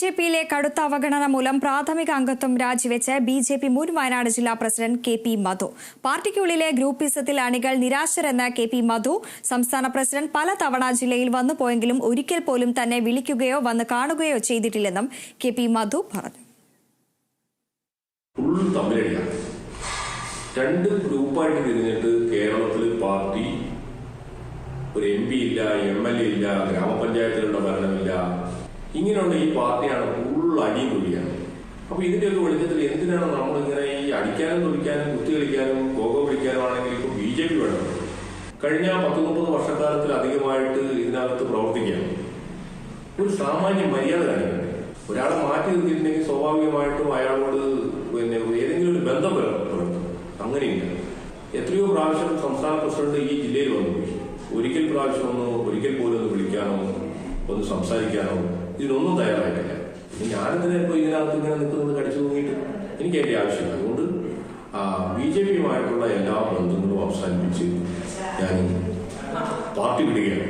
J പിയിലെ കടുത്ത അവഗണന മൂലം പ്രാഥമിക അംഗത്വം രാജിവെച്ച് ബി ജെ പി മുൻ വയനാട് ജില്ലാ പ്രസിഡന്റ് കെ പി മധു. പാർട്ടിക്കുള്ളിലെ ഗ്രൂപ്പിസത്തിൽ അണികൾ നിരാശരെന്ന കെ പി മധു സംസ്ഥാന പ്രസിഡന്റ് പല തവണ ജില്ലയിൽ വന്നു പോയെങ്കിലും ഒരിക്കൽ പോലും തന്നെ വിളിക്കുകയോ വന്ന് കാണുകയോ ചെയ്തിട്ടില്ലെന്നും കെ പി മധു പറഞ്ഞു. രണ്ട് ഗ്രൂപ്പായിട്ട് തിരിഞ്ഞിട്ട് കേരളത്തിൽ പാർട്ടി ഒരു എം പി ഇല്ല എം എൽ എ ഇല്ല ഗ്രാമപഞ്ചായത്തിലുള്ള ഭരണമില്ല ഇങ്ങനെയുള്ള ഈ പാർട്ടിയാണ് ഫുൾ അടിയും തൊഴിയാണ് അപ്പൊ ഒരു വെളിച്ചത്തിൽ എന്തിനാണ് നമ്മളിങ്ങനെ ഈ അടിക്കാനും തുടിക്കാനും കുത്തി കളിക്കാനും പോക വിളിക്കാനും ആണെങ്കിൽ ഇപ്പൊ ബി ജെ പി വേണം. കഴിഞ്ഞ പത്ത് മുപ്പത് വർഷക്കാലത്തിൽ അധികമായിട്ട് ഇതിനകത്ത് പ്രവർത്തിക്കുകയാണ്. ഒരു സാമാന്യ മര്യാദ കാണിക്കണ്ടേ ഒരാളെ മാറ്റി നിർത്തിയിട്ടുണ്ടെങ്കിൽ സ്വാഭാവികമായിട്ടും അയാളോട് പിന്നെ ഏതെങ്കിലും ഒരു ബന്ധം പുലർത്തും അങ്ങനെയില്ല. എത്രയോ പ്രാവശ്യം സംസ്ഥാന പ്രസിഡന്റ് ഈ ജില്ലയിൽ വന്നു. ഒരിക്കൽ പ്രാവശ്യം ഒന്ന് ഒരിക്കൽ പോലും ഒന്ന് വിളിക്കാനോ ഒന്ന് സംസാരിക്കാനോ ഇതിനൊന്നും തയ്യാറായിട്ടില്ല. ഇനി ഞാനെന്തിനാ ഇപ്പൊ ഇതിനകത്ത് ഇങ്ങനെ നിൽക്കുന്നത് കടിച്ചു തൂങ്ങിയിട്ട് എനിക്ക് എന്റെ ആവശ്യമില്ല. അതുകൊണ്ട് ബി ജെ പിയുമായിട്ടുള്ള എല്ലാ ബന്ധങ്ങളും അവസാനിപ്പിച്ച് ഞാൻ പാർട്ടി വിടുകയാണ്.